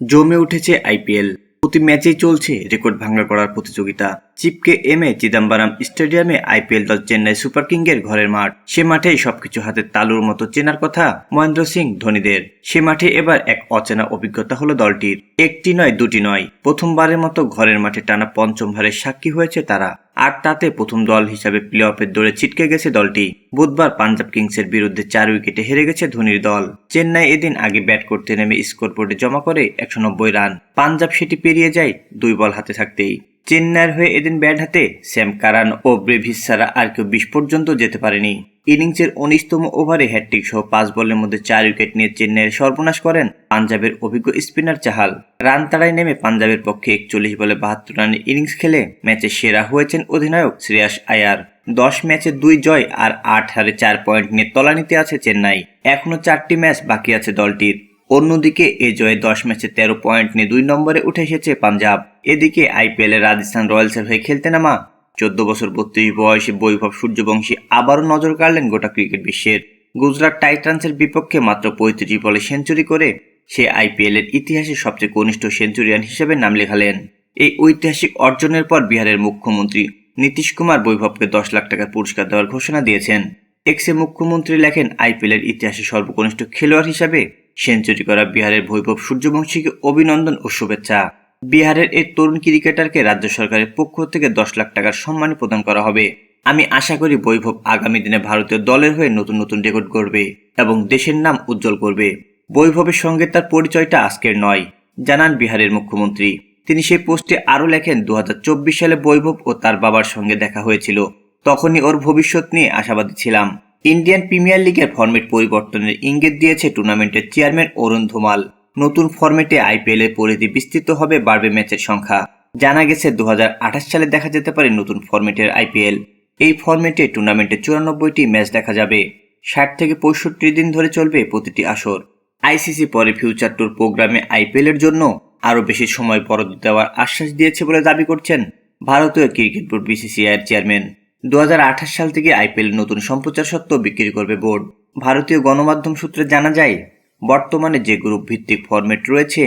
জমে উঠেছে আইপিএল। প্রতি ম্যাচেই চলছে রেকর্ড ভাঙা করার প্রতিযোগিতা। চিপকে এম এ চিদাম্বরম স্টেডিয়ামে আইপিএল দল চেন্নাই সুপার কিংসের ঘরের মাঠ। সে মাঠেই সবকিছু হাতে তালুর মতো চেনার কথা মহেন্দ্র সিং ধোনিদের। সে মাঠে এবার এক অচেনা অভিজ্ঞতা হলো দলটির। একটি নয়, দুটি নয়। প্রথমবারের মতো ঘরের মাঠে টানা পঞ্চম হারের সাক্ষী হয়েছে তারা। আর তাতে প্রথম দল হিসাবে প্লে অফের দৌড়ে ছিটকে গেছে দলটি। বুধবার পাঞ্জাব কিংসের বিরুদ্ধে চার উইকেটে হেরে গেছে ধোনির দল। চেন্নাই এদিন আগে ব্যাট করতে নেমে স্কোর বোর্ডে জমা করে একশো নব্বই রান। পাঞ্জাব সেটি পেরিয়ে যায় দুই বল হাতে থাকতেই। চেন্নাইয়ের হয়ে এদিন ব্যাট হাতে স্যাম কারান ও ব্রেভিস ছাড়া আর কেউ বিশ পর্যন্ত যেতে পারেনি। ইনিংসের উনিশতম ওভারে হ্যাট্রিক সহ পাঁচ বলের মধ্যে চার উইকেট নিয়ে চেন্নাইয়ের সর্বনাশ করেন পাঞ্জাবের অভিজ্ঞ স্পিনার চাহাল। রান তাড়ায় নেমে পাঞ্জাবের পক্ষে একচল্লিশ বলে বাহাত্তর রানের ইনিংস খেলে ম্যাচে সেরা হয়েছেন অধিনায়ক শ্রেয়াস আয়ার। দশ ম্যাচে দুই জয় আর আট হারে চার পয়েন্ট নিয়ে তলানিতে আছে চেন্নাই। এখনও চারটি ম্যাচ বাকি আছে দলটির। অন্যদিকে এ জয়ে দশ ম্যাচে তেরো পয়েন্ট নিয়ে দুই নম্বরে উঠে এসেছে পাঞ্জাব। এদিকে আইপিএল রাজস্থান রয়্যালসের হয়ে খেলতে নামা চোদ্দ বছর বত্রিশ বয়সে বৈভব সূর্যবংশী আবারও নজর কাড়লেন গোটা ক্রিকেট বিশ্বের। গুজরাট টাইটান্সের বিপক্ষে মাত্র পঁয়ত্রিশ বলে সেঞ্চুরি করে সে আইপিএল এর ইতিহাসে সবচেয়ে কনিষ্ঠ সেঞ্চুরিয়ান হিসেবে নাম লেখালেন। এই ঐতিহাসিক অর্জনের পর বিহারের মুখ্যমন্ত্রী নীতিশ কুমার বৈভবকে দশ লাখ টাকার পুরস্কার দেওয়ার ঘোষণা দিয়েছেন। এক্সে মুখ্যমন্ত্রী লেখেন আইপিএল এর ইতিহাসে সর্বকনিষ্ঠ খেলোয়াড় হিসাবে সেঞ্চুরি করা বিহারের বৈভব সূর্যবংশীকে অভিনন্দন ও শুভেচ্ছা। বিহারের এই তরুণ ক্রিকেটারকে রাজ্য সরকারের পক্ষ থেকে দশ লাখ টাকার সম্মান প্রদান করা হবে। আমি আশা করি বৈভব আগামী দিনে ভারতীয় দলের হয়ে নতুন নতুন রেকর্ড করবে এবং দেশের নাম উজ্জ্বল করবে। বৈভবের সঙ্গে তার পরিচয়টা আজকের নয়, জানান বিহারের মুখ্যমন্ত্রী। তিনি সেই পোস্টে আরও লেখেন দু হাজার চব্বিশ সালে বৈভব ও তার বাবার সঙ্গে দেখা হয়েছিল। তখনই ওর ভবিষ্যৎ নিয়ে আশাবাদী ছিলাম। ইন্ডিয়ান প্রিমিয়ার লিগের ফরম্যাট পরিবর্তনের ইঙ্গিত দিয়েছে টুর্নামেন্টের চেয়ারম্যান অরুণ ধুমাল। নতুন ফরম্যাটে আইপিএল এর পরিধি বিস্তৃত হবে বাড়বে ম্যাচের সংখ্যা। জানা গেছে দু হাজার আঠাশ সালে দেখা যেতে পারে নতুন ফরম্যাটের আইপিএল। এই ফরম্যাটে টুর্নামেন্টে চুরানব্বইটি ম্যাচ দেখা যাবে। ষাট থেকে পঁয়ষট্টি দিন ধরে চলবে প্রতিটি আসর। আইসিসি পরে ফিউচার ট্যুর প্রোগ্রামে আইপিএল এর জন্য আরও বেশি সময় বরাদ্দ দেওয়ার আশ্বাস দিয়েছে বলে দাবি করছেন ভারতীয় ক্রিকেট বোর্ড বিসিসিআইয়ের চেয়ারম্যান। দু হাজার আঠাশ সাল থেকে আইপিএল নতুন সম্প্রচার সত্ত্ব বিক্রি করবে বোর্ড। ভারতীয় গণমাধ্যম সূত্রে জানা যায়, বর্তমানে যে গ্রুপ ভিত্তিক ফরম্যাট রয়েছে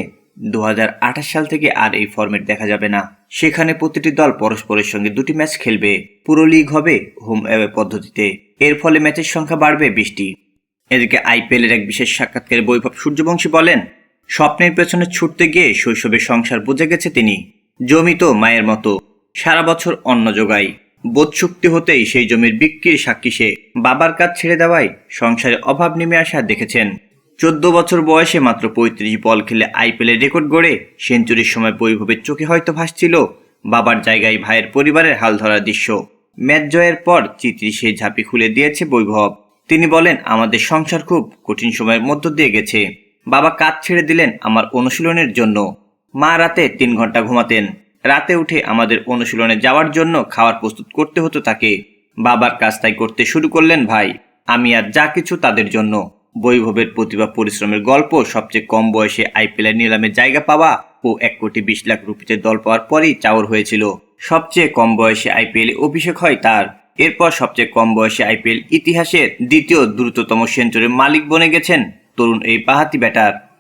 দু হাজার আঠাশ সাল থেকে আর এই ফরম্যাট দেখা যাবে না। সেখানে প্রতিটি দল পরস্পরের সঙ্গে দুটি ম্যাচ খেলবে। পুরো লিগ হবে হোম অ্যাওয়ে পদ্ধতিতে। এর ফলে ম্যাচের সংখ্যা বাড়বে বিশটি। এদিকে আইপিএল এর এক বিশেষ সাক্ষাৎকারে বৈভব সূর্যবংশী বলেন, স্বপ্নের পেছনে ছুটতে গিয়ে শৈশবের সংসার বুঝে গেছে তিনি। জমি তো মায়ের মতো। সারা বছর অন্ন যোগাই বোধশক্তি হতেই সেই জমির বিক্রির সাক্ষী সে। বাবার কাজ ছেড়ে দেওয়ায় সংসারে অভাব নেমে আসা দেখেছেন। চোদ্দ বছর বয়সে মাত্র পঁয়ত্রিশ বল খেলে আইপিএলের রেকর্ড গড়ে সেঞ্চুরির সময় বৈভবের চোখে হয়তো ভাসছিল বাবার জায়গায় ভাইয়ের পরিবারের হাল ধরার দৃশ্য। ম্যাচ জয়ের পর চিত্রি সেই ঝাঁপি খুলে দিয়েছে বৈভব। তিনি বলেন, আমাদের সংসার খুব কঠিন সময়ের মধ্য দিয়ে গেছে। বাবা কাজ ছেড়ে দিলেন আমার অনুশীলনের জন্য। মা রাতে তিন ঘণ্টা ঘুমাতেন। রাতে উঠে আমাদের অনুশীলনে যাওয়ার জন্য খাবার প্রস্তুত করতে হতো তাকে। বাবার কাজ তাই করতে শুরু করলেন ভাই। আমি আর যা কিছু তাদের জন্য। বৈভবের প্রতিভা পরিশ্রমের গল্প, সবচেয়ে কম বয়সে আইপিএলের নিলামে জায়গা পাওয়া ও এক কোটি বিশ লাখ রুপিতে দল পাওয়ার পরই চাওর হয়েছিল। সবচেয়ে কম বয়সে আইপিএল অভিষেক হয় তার। এরপর সবচেয়ে কম বয়সে আইপিএল ইতিহাসের দ্বিতীয় দ্রুততম সেঞ্চুরির মালিক বনে গেছেন তরুণ এই বাহাতি ব্যাটার।